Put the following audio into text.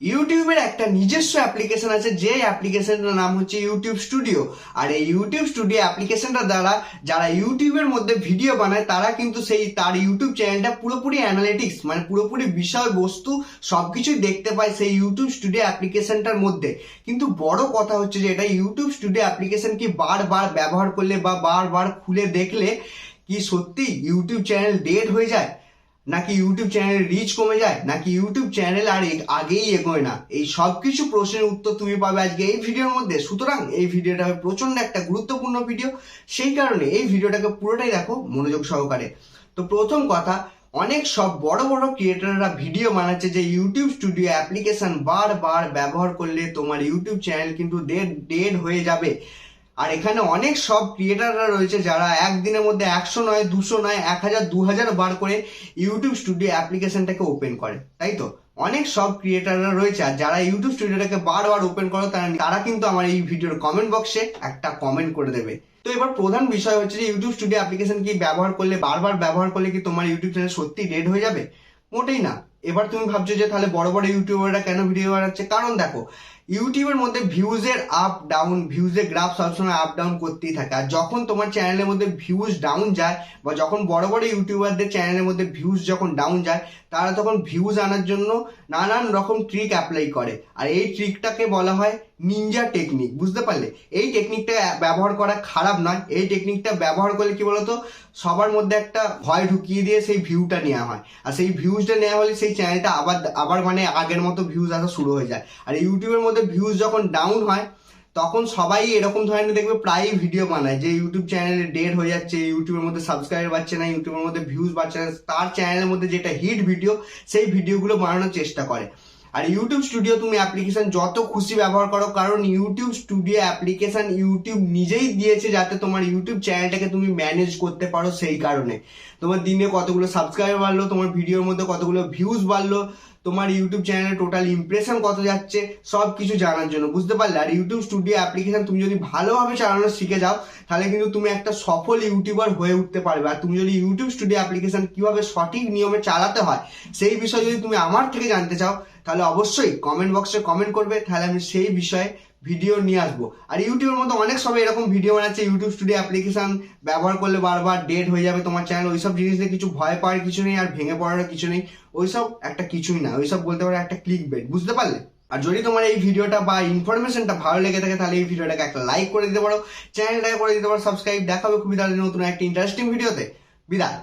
ইউটিউবের একটা নিজস্ব অ্যাপ্লিকেশন আছে যে অ্যাপ্লিকেশনটার নাম হচ্ছে ইউটিউব স্টুডিও। আর এই ইউটিউব স্টুডিও অ্যাপ্লিকেশনটা দ্বারা যারা ইউটিউবের মধ্যে ভিডিও বানায়, তারা কিন্তু সেই তার ইউটিউব চ্যানেলটা পুরোপুরি অ্যানালিটিক্স মানে পুরোপুরি বিষয়বস্তু সব কিছুই দেখতে পায় সেই ইউটিউব স্টুডিও অ্যাপ্লিকেশনটার মধ্যে। কিন্তু বড় কথা হচ্ছে যে এটা ইউটিউব স্টুডিও অ্যাপ্লিকেশন কি বারবার ব্যবহার করলে বা বারবার খুলে দেখলে কি সত্যি ইউটিউব চ্যানেল ডেড হয়ে যায়? নাকি ইউটিউব চ্যানেলের রিচ কমে যায়, নাকি ইউটিউব চ্যানেল আর আগেই এগোয় না? এই সব কিছু প্রশ্নের উত্তর তুমি পাবে আজকে এই ভিডিওর মধ্যে। সুতরাং এই ভিডিওটা হবে প্রচণ্ড একটা গুরুত্বপূর্ণ ভিডিও সেই কারণে এই ভিডিওটাকে পুরোটাই দেখো মনোযোগ সহকারে। তো প্রথম কথা, অনেক সব বড় বড় ক্রিয়েটাররা ভিডিও বানাচ্ছে যে ইউটিউব স্টুডিও অ্যাপ্লিকেশন বারবার ব্যবহার করলে তোমার ইউটিউব চ্যানেল কিন্তু ডেড ডেড হয়ে যাবে। আর এখানে অনেক সব ক্রিয়েটাররা রয়েছে যারা একদিনের মধ্যে একশো নয়, দুশো নয়, এক হাজার, দু হাজার বার করে ইউটিউব স্টুডিও অ্যাপ্লিকেশনটাকে ওপেন করে, তাই তো? অনেক সব ক্রিয়েটাররা রয়েছে আর যারা ইউটিউব স্টুডিওটাকে বারবার ওপেন করে তারা তারা কিন্তু আমার এই ভিডিওর কমেন্ট বক্সে একটা কমেন্ট করে দেবে। তো এবার প্রধান বিষয় হচ্ছে যে ইউটিউব স্টুডিও অ্যাপ্লিকেশন কি ব্যবহার করলে, বারবার ব্যবহার করলে কি তোমার ইউটিউব চ্যানেল সত্যি ডেড হয়ে যাবে? মোটেই না। এবার তুমি ভাবছ যে তাহলে বড় বড় ইউটিউবাররা কেন ভিডিও বানাচ্ছে? কারণ দেখো, ইউটিউবের মধ্যে ভিউজের আপ ডাউন ভিউজের গ্রাফ সবসময় আপ ডাউন করতেই থাকে। আর যখন তোমার চ্যানেলের মধ্যে ভিউজ ডাউন যায় বা যখন বড় বড় ইউটিউবারদের চ্যানেলের মধ্যে ভিউজ যখন ডাউন যায়, তারা তখন ভিউজ আনার জন্য নানান রকম ট্রিক অ্যাপ্লাই করে। আর এই ট্রিকটাকে বলা হয় নিনজা টেকনিক বুঝতে পারলে? এই টেকনিকটা ব্যবহার করা খারাপ নয়। এই টেকনিকটা ব্যবহার করলে কি বলতো? সবার মধ্যে একটা ভয় ঢুকিয়ে দিয়ে সেই ভিউটা নেওয়া হয়। আর সেই ভিউজটা নেওয়া হলে সেই চ্যানেলটা আবার আবার মানে আগের মতো ভিউজ আসা শুরু হয়ে যায়। আর ইউটিউবের মধ্যে ভিউজ যখন ডাউন হয়, তখন সবাই এরকম ধরনের দেখবে প্রায়ই ভিডিও বানায় যে ইউটিউব চ্যানেলে ডেট হয়ে যাচ্ছে, ইউটিউবের মধ্যে সাবস্ক্রাইবার বাড়ছে না, ইউটিউবের মধ্যে ভিউজ বাড়ছে না। তার চ্যানেলের মধ্যে যেটা হিট ভিডিও সেই ভিডিওগুলো বানানোর চেষ্টা করে। আর ইউটিউব স্টুডিও তুমি অ্যাপ্লিকেশন যত খুশি ব্যবহার করো, কারণ ইউটিউব স্টুডিও অ্যাপ্লিকেশন ইউটিউব নিজেই দিয়েছে যাতে তোমার ইউটিউব চ্যানেলটাকে তুমি ম্যানেজ করতে পারো সেই কারণে। তোমার দিনে কতগুলো সাবস্ক্রাইবার বাড়লো, তোমার ভিডিওর মধ্যে কতগুলো ভিউজ বাড়লো, তোমার ইউটিউব চ্যানেলে টোটাল ইমপ্রেশন কত যাচ্ছে সব কিছু জানার জন্য। বুঝতে পারলে? আর ইউটিউব স্টুডিও অ্যাপ্লিকেশন তুমি যদি ভালোভাবে চালানো শিখে যাও, তাহলে কিন্তু তুমি একটা সফল ইউটিউবার হয়ে উঠতে পারবে। আর তুমি যদি ইউটিউব স্টুডিও অ্যাপ্লিকেশন কীভাবে সঠিক নিয়মে চালাতে হয়, সেই বিষয়ে যদি তুমি আমার থেকে জানতে চাও তাহলে অবশ্যই কমেন্ট বক্সে কমেন্ট করবে, তাহলে আমি সেই বিষয়ে ভিডিও নিয়ে আসব। আর ইউটিউবের মধ্যে অনেক সবাই এরকম ভিডিও বানাচ্ছে ইউটিউব স্টুডিও অ্যাপ্লিকেশন ব্যবহার করলে বারবার ডেট হয়ে যাবে তোমার চ্যানেল ওইসব জিনিস নিয়ে কিছু ভয় পাওয়ার কিছু নেই আর ভেঙে পড়ার কিছু নেই। ওইসব একটা কিছুই না, ওইসব বলতে পারো একটা ক্লিক বেট বুঝতে পারলে? আর যদি তোমার এই ভিডিওটা বা ইনফরমেশনটা ভালো লেগে থাকে, তাহলে এই ভিডিওটাকে একটা লাইক করে দিতে পারো চ্যানেলটাকে করে দিতে পারো সাবস্ক্রাইব দেখাবে খুবই তাহলে নতুন একটা ইন্টারেস্টিং ভিডিওতে বিদায়।